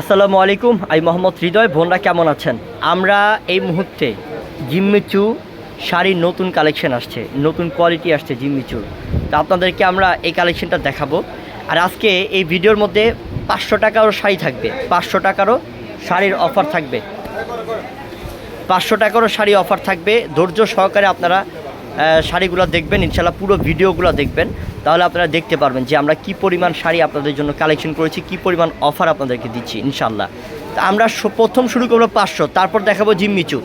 আসসালামু আলাইকুম, আমি মোহাম্মদ হৃদয়। বোনরা কেমন আছেন? আমরা এই মুহূর্তে জিম্মিচু শাড়ির নতুন কালেকশন আসছে, নতুন কোয়ালিটি আসছে জিম্মিচুর। তো আপনাদেরকে আমরা এই কালেকশনটা দেখাবো। আর আজকে এই ভিডিওর মধ্যে পাঁচশো টাকারও শাড়ি থাকবে, পাঁচশো টাকারও শাড়ির অফার থাকবে। পাঁচশো টাকারও শাড়ি অফার থাকবে। ধৈর্য সহকারে আপনারা শাড়িগুলো দেখবেন ইনশাল্লাহ পুরো ভিডিওগুলো দেখবেন। তাহলে আপনারা দেখতে পারবেন যে আমরা কি পরিমাণ শাড়ি আপনাদের জন্য কালেকশন করেছি, কি পরিমাণ অফার আপনাদেরকে দিচ্ছি ইনশাল্লাহ তা আমরা প্রথম শুরু করব পাঁচশো, তারপর দেখাবো জিম্মিচু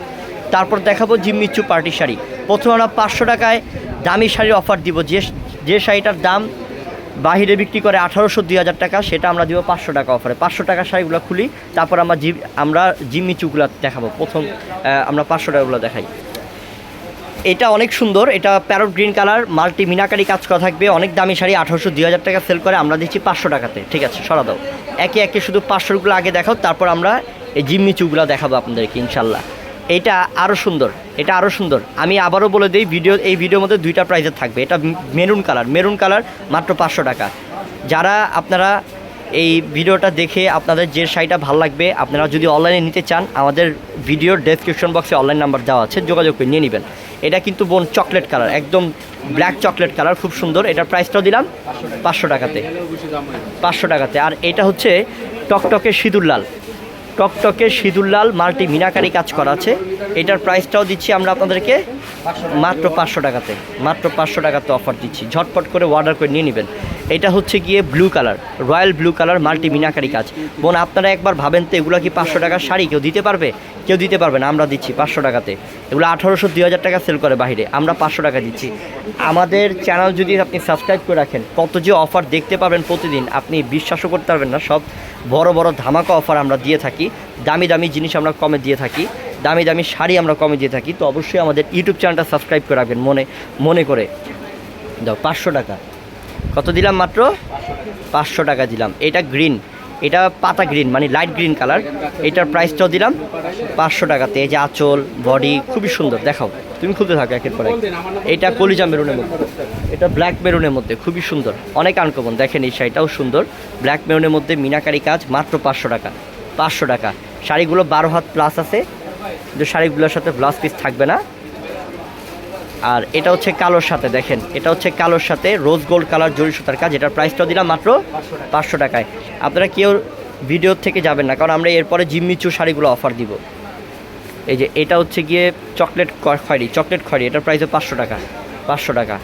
তারপর দেখাবো জিম্মিচু পার্টি শাড়ি। প্রথমে আমরা পাঁচশো টাকায় দামি শাড়ির অফার দিব। যে যে শাড়িটার দাম বাহিরে বিক্রি করে আঠারোশো দুই হাজার টাকা, সেটা আমরা দিব পাঁচশো টাকা অফারে পাঁচশো টাকা শাড়িগুলো খুলি, তারপর আমরা জি, আমরা জিম্মি চুগুলো দেখাবো। প্রথম আমরা পাঁচশো টাকাগুলো দেখাই। এটা অনেক সুন্দর, এটা parrot green colour multi meenakari কাজ করা থাকবে, অনেক দামি শাড়ি, আঠারোশো দুই হাজার টাকা সেল করে, আমরা দিচ্ছি পাঁচশো টাকাতে, ঠিক আছে সরা দাও। একে একে শুধু পাঁচশোগুলো আগে দেখাও, তারপর আমরা এই জিম্মি চুগুলো দেখাবো আপনাদেরকে, ইনশাল্লাহ। এটা আরও সুন্দর, এটা আরও সুন্দর। আমি আবারও বলে দিই ভিডিও এই ভিডিওর মধ্যে দুইটা প্রাইজের থাকবে, এটা মেরুন কালার মেরুন কালার মাত্র পাঁচশো টাকা। যারা আপনারা এই ভিডিওটা দেখে আপনাদের যে শাড়িটা ভালো লাগবে, আপনারা যদি অনলাইনে নিতে চান, আমাদের ভিডিওর ডেসক্রিপশন বক্সে অনলাইন নাম্বার দেওয়া আছে, যোগাযোগ করে নিয়ে নেবেন। এটা কিন্তু বোন চকলেট কালার, একদম ব্ল্যাক চকলেট কালার, খুব সুন্দর। এটার প্রাইসটাও দিলাম পাঁচশো টাকাতে। পাঁচশো টাকাতে। আর এটা হচ্ছে টকটকে সিঁদুর লাল। টকটকে সিঁদুর লাল মাল্টি মিনাকারি কাজ করা আছে। এটার প্রাইসটাও দিচ্ছি আমরা আপনাদেরকে মাত্র পাঁচশো টাকাতে। মাত্র পাঁচশো টাকাতে অফার দিচ্ছি। ঝটপট করে অর্ডার করে নিয়ে নেবেন। এটা হচ্ছে গিয়ে blue colour royal blue colour multi meenakari কাজ। বোন, আপনারা একবার ভাবেন তো, এগুলো কি পাঁচশো টাকার শাড়ি? কেউ দিতে পারবে? কেউ দিতে পারবে না, আমরা দিচ্ছি পাঁচশো টাকাতে। এগুলো আঠারোশো, দুই হাজার টাকা সেল করে বাইরে আমরা পাঁচশো টাকা দিচ্ছি। আমাদের চ্যানেল যদি আপনি সাবস্ক্রাইব করে রাখেন, কত যে অফার দেখতে পাবেন প্রতিদিন, আপনি বিশ্বাসও করতে পারবেন না, সব বড় বড় ধামাকা অফার আমরা দিয়ে থাকি। দামি দামি জিনিস আমরা কমে দিয়ে থাকি, দামি দামি শাড়ি আমরা কমে দিয়ে থাকি, তো অবশ্যই আমাদের ইউটিউব চ্যানেলটা সাবস্ক্রাইব করে রাখবেন, মনে মনে করে। দাও, পাঁচশো টাকা। কত দিলাম মাত্র? পাঁচশো টাকা দিলাম। এটা গ্রিন এটা পাতা গ্রিন মানে লাইট গ্রিন কালার এটার প্রাইসটাও দিলাম পাঁচশো টাকাতে। এই যে আঁচল বডি খুবই সুন্দর। দেখাও। তুমি খুলতে থাকো একের পর। এটা কলিজা মেরুনের মধ্যে। এটা ব্ল্যাক মেরুনের মধ্যে। খুবই সুন্দর। অনেক আনকমন দেখেন এই শাড়িটাও সুন্দর। ব্ল্যাক মেরুনের মধ্যে মিনাকারি কাজ মাত্র পাঁচশো টাকা। পাঁচশো টাকা। শাড়িগুলো বারো হাত প্লাস আছে। কিন্তু শাড়িগুলোর সাথে ব্লাউজ পিস থাকবে না। আর এটা হচ্ছে কালোর সাথে, দেখেন, এটা হচ্ছে কালোর সাথে রোজ গোল্ড কালার জরি সুতার কাজ, এটার প্রাইসটাও দিলাম মাত্র পাঁচশো টাকায়। আপনারা কেউ ভিডিও থেকে যাবেন না, কারণ আমরা এরপরে জিম্মিচু শাড়িগুলো অফার দিব। এই যে, এটা হচ্ছে গিয়ে চকলেট খয়েরি চকলেট খয়েরি, এটার প্রাইসও পাঁচশো টাকা পাঁচশো টাকা।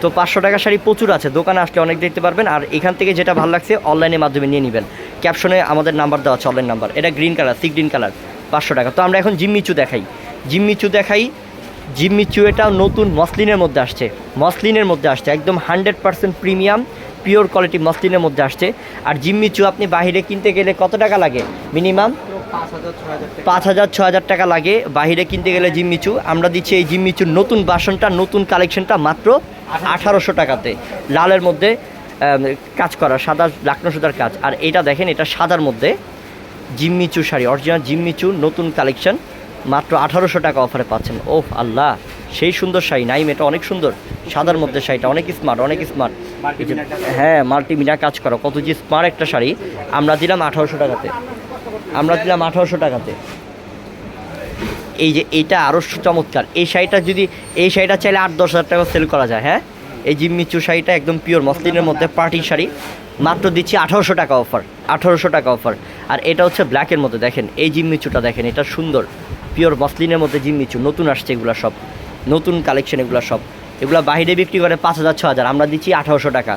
তো পাঁচশো টাকা শাড়ি প্রচুর আছে, দোকানে আসলে অনেক দেখতে পারবেন, আর এখান থেকে যেটা ভালো লাগছে অনলাইনের মাধ্যমে নিয়ে নেবেন। ক্যাপশনে আমাদের নাম্বার দেওয়া আছে অনলাইন নাম্বার এটা green colour sea green colour পাঁচশো টাকা। তো আমরা এখন জিম্মিচু দেখাই জিম্মিচু দেখাই জিম্মিচু এটা নতুন মসলিনের মধ্যে আসছে। মসলিনের মধ্যে আসছে, একদম hundred percent premium, pure quality মসলিনের মধ্যে আসছে। আর জিম্মি চু আপনি বাইরে কিনতে গেলে কত টাকা লাগে? মিনিমাম পাঁচ হাজার ছ হাজার টাকা। লাগে। বাইরে কিনতে গেলে জিম্মিচু আমরা দিচ্ছি এই জিম্মিচুর নতুন বাসনটা, নতুন কালেকশনটা মাত্র আঠারোশো টাকাতে। লালের মধ্যে কাজ করা, সাদা লাকনো সুতার কাজ। আর এটা দেখেন, এটা সাদার মধ্যে জিম্মিচু শাড়ি অরিজিনাল জিম্মিচু নতুন কালেকশন। মাত্র আঠারোশো টাকা অফারে পাচ্ছেন। ওফ আল্লাহ, সেই সুন্দর শাড়ি, নাইম, এটা অনেক সুন্দর। সাদার মধ্যে শাড়িটা, অনেক স্মার্ট অনেক স্মার্ট হ্যাঁ মাল্টি মিনা কাজ করা, কত যে স্মার্ট একটা শাড়ি। আমরা দিলাম আঠারোশো টাকাতে। আমরা দিলাম আঠারোশো টাকাতে। এই যে এটা আরও চমৎকার। এই শাড়িটা যদি, এই শাড়িটা চাইলে আট, দশ হাজার টাকা সেল করা যায় হ্যাঁ? এই জিম্মিচু শাড়িটা একদম পিওর মসলিনের মধ্যে পার্টি শাড়ি। মাত্র দিচ্ছি আঠারোশো টাকা অফার আঠারোশো টাকা অফার আর এটা হচ্ছে ব্ল্যাকের মধ্যে, দেখেন, এই জিম্মিচুটা দেখেন, এটা সুন্দর। পিওর মসলিনের মধ্যে জিম্মিচু নতুন আসছে এগুলো সব, নতুন কালেকশন এগুলো সব। এগুলো বাইরে বিক্রি করে পাঁচ হাজার, ছ হাজার, আমরা দিচ্ছি আঠারোশো টাকা।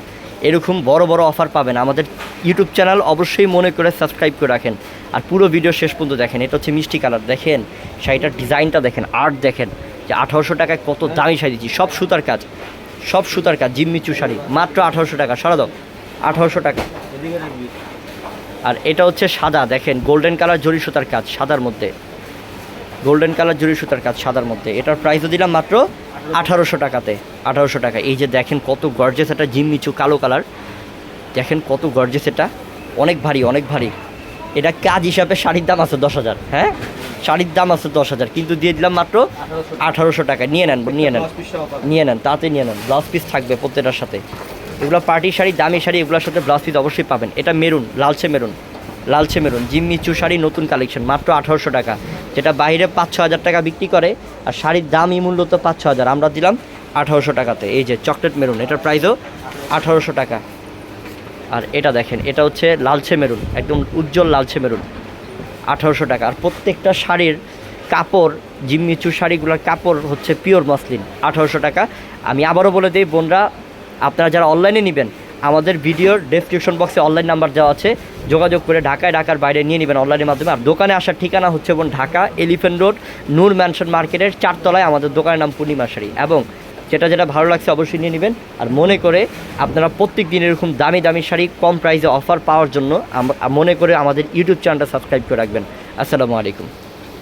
এরকম বড় বড় অফার পাবেন। আমাদের ইউটিউব চ্যানেল অবশ্যই মনে করে সাবস্ক্রাইব করে রাখেন। আর পুরো ভিডিও শেষ পর্যন্ত দেখেন। এটা হচ্ছে মিষ্টি কালার দেখেন, শাড়িটার ডিজাইনটা দেখেন আর্ট দেখেন, যে আঠারোশো টাকায় কত দামি শাড়ি দিচ্ছি। সব সুতার কাজ, সব সুতার কাজ জিম্মিচু শাড়ি। মাত্র আঠারোশো টাকা, সরা দাও। আঠারোশো টাকা। আর এটা হচ্ছে সাদা, দেখেন গোল্ডেন কালার জরি সুতার কাজ, সাদার মধ্যে। গোল্ডেন কালার জরি সুতার কাজ সাদার মধ্যে। এটার প্রাইসও দিলাম মাত্র আঠারোশো টাকাতে। আঠারোশো টাকা। এই যে দেখেন কত গর্জেস এটা জিম্মিচু কালো কালার দেখেন কত গর্জেস এটা। অনেক ভারী অনেক ভারী। এটা কাজ হিসাবে শাড়ির দাম আছে দশ হাজার। হ্যাঁ? শাড়ির দাম আছে দশ হাজার। কিন্তু দিয়ে দিলাম মাত্র আঠারোশো টাকা। নিয়ে নেন নিয়ে নেন। নিয়ে নেন, তাতে নিয়ে নেন। ব্লাউজ পিস থাকবে প্রত্যেকটার সাথে। এগুলো পার্টি শাড়ি, দামি শাড়ি, এগুলোর সাথে ব্লাউজ পিস অবশ্যই পাবেন। এটা মেরুন লালচে মেরুন লালচে মেরুন। জিম্মিচু শাড়ি নতুন কালেকশন, মাত্র আঠারোশো টাকা, যেটা বাইরে পাঁচ ছ হাজার টাকা বিক্রি করে, আর শাড়ির দামই মূল্য তো পাঁচ ছ হাজার। আমরা দিলাম আঠারোশো টাকাতে। এই যে চকলেট মেরুন, এটার প্রাইসও আঠারোশো টাকা। আর এটা দেখেন, এটা হচ্ছে লালচে মেরুন, একদম উজ্জ্বল লালচে মেরুন, আঠারোশো টাকা। আর প্রত্যেকটা শাড়ির কাপড় জিম্মিচু শাড়িগুলোর কাপড় হচ্ছে পিওর মসলিন, আঠারোশো টাকা। আমি আবারও বলে দিই, বোনরা, আপনারা যারা অনলাইনে নেবেন আমাদের ভিডিওর ডেসক্রিপশন বক্সে অনলাইন নাম্বার দেওয়া আছে। যোগাযোগ করে ঢাকায়, ঢাকার বাইরে নিয়ে নেবেন অনলাইনের মাধ্যমে। আর দোকানে আসার ঠিকানা হচ্ছে বোন Dhaka elephant road Noor mansion মার্কেটের চারতলায় আমাদের দোকানের নাম পূর্ণিমা শাড়ি। এবং যেটা যেটা ভালো লাগছে অবশ্যই নিয়ে নেবেন। আর মনে করে আপনারা প্রত্যেক দিন এরকম দামি দামি শাড়ি কম প্রাইসে অফার পাওয়ার জন্য মনে করে আমাদের ইউটিউব চ্যানেলটা সাবস্ক্রাইব করে রাখবেন। আসসালামু আলাইকুম।